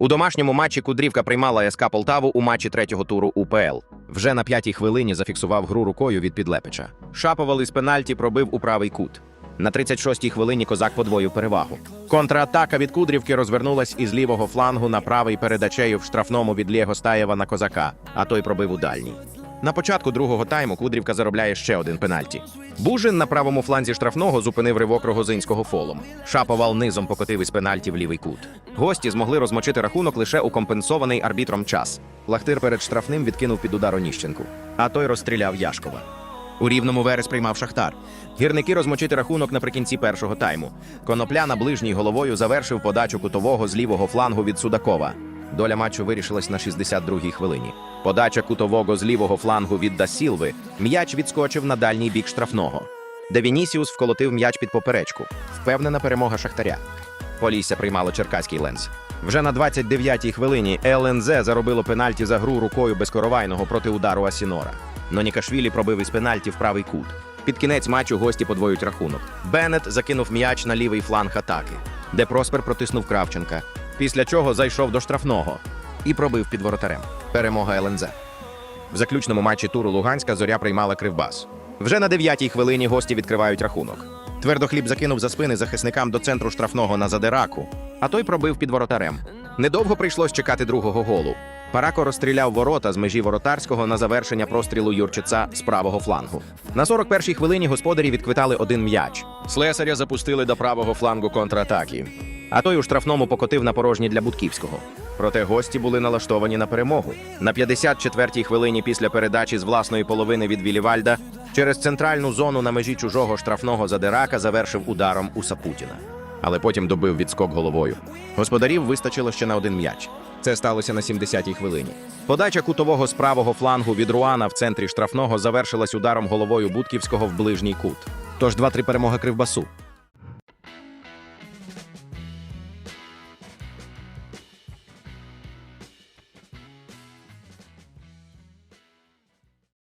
У домашньому матчі Кудрівка приймала СК Полтаву у матчі третього туру УПЛ. Вже на п'ятій хвилині зафіксував гру рукою від Підлепича. Шаповал із пенальті пробив у правий кут. На 36-й хвилині козак подвоїв перевагу. Контратака від Кудрівки розвернулась із лівого флангу на правий передачею в штрафному від Лєго Стаєва на козака, а той пробив у дальній. На початку другого тайму Кудрівка заробляє ще один пенальті. Бужин на правому фланзі штрафного зупинив ривок Рогозинського фолом. Шаповал низом покотив із пенальті в лівий кут. Гості змогли розмочити рахунок лише у компенсований арбітром час. Лахтир перед штрафним відкинув під удар Оніщенку, а той розстріляв Яшкова. У рівному верес приймав Шахтар. Гірники розмочити рахунок наприкінці першого тайму. Конопля на ближній головою завершив подачу кутового з лівого флангу від Судакова. Доля матчу вирішилась на 62-й хвилині. Подача кутового з лівого флангу від Дасілви. М'яч відскочив на дальній бік штрафного. Де Вінісіус вколотив м'яч під поперечку. Впевнена перемога Шахтаря. Полісся приймало черкаський ленз. Вже на 29-й хвилині ЛНЗ заробило пенальті за гру рукою безкоровайного проти удару Асінора. Нонікашвілі пробив із пенальті в правий кут. Під кінець матчу гості подвоюють рахунок. Беннет закинув м'яч на лівий фланг атаки, де Проспер протиснув Кравченка. Після чого зайшов до штрафного і пробив під воротарем. Перемога ЛНЗ. В заключному матчі туру Луганська зоря приймала кривбас. Вже на 9-й хвилині гості відкривають рахунок. Твердохліб закинув за спини захисникам до центру штрафного на задираку, а той пробив під воротарем. Недовго прийшлось чекати другого голу. Парако розстріляв ворота з межі воротарського на завершення прострілу Юрчица з правого флангу. На 41-й хвилині господарі відквитали один м'яч. Слесаря запустили до правого флангу контратаки. А той у штрафному покотив на порожні для Будківського. Проте гості були налаштовані на перемогу. На 54-й хвилині після передачі з власної половини від Вілівальда через центральну зону на межі чужого штрафного задирака завершив ударом у Сапутіна. Але потім добив відскок головою. Господарів вистачило ще на один м'яч. Це сталося на 70-й хвилині. Подача кутового з правого флангу від Руана в центрі штрафного завершилась ударом головою Будківського в ближній кут. Тож 2-3 перемоги Кривбасу.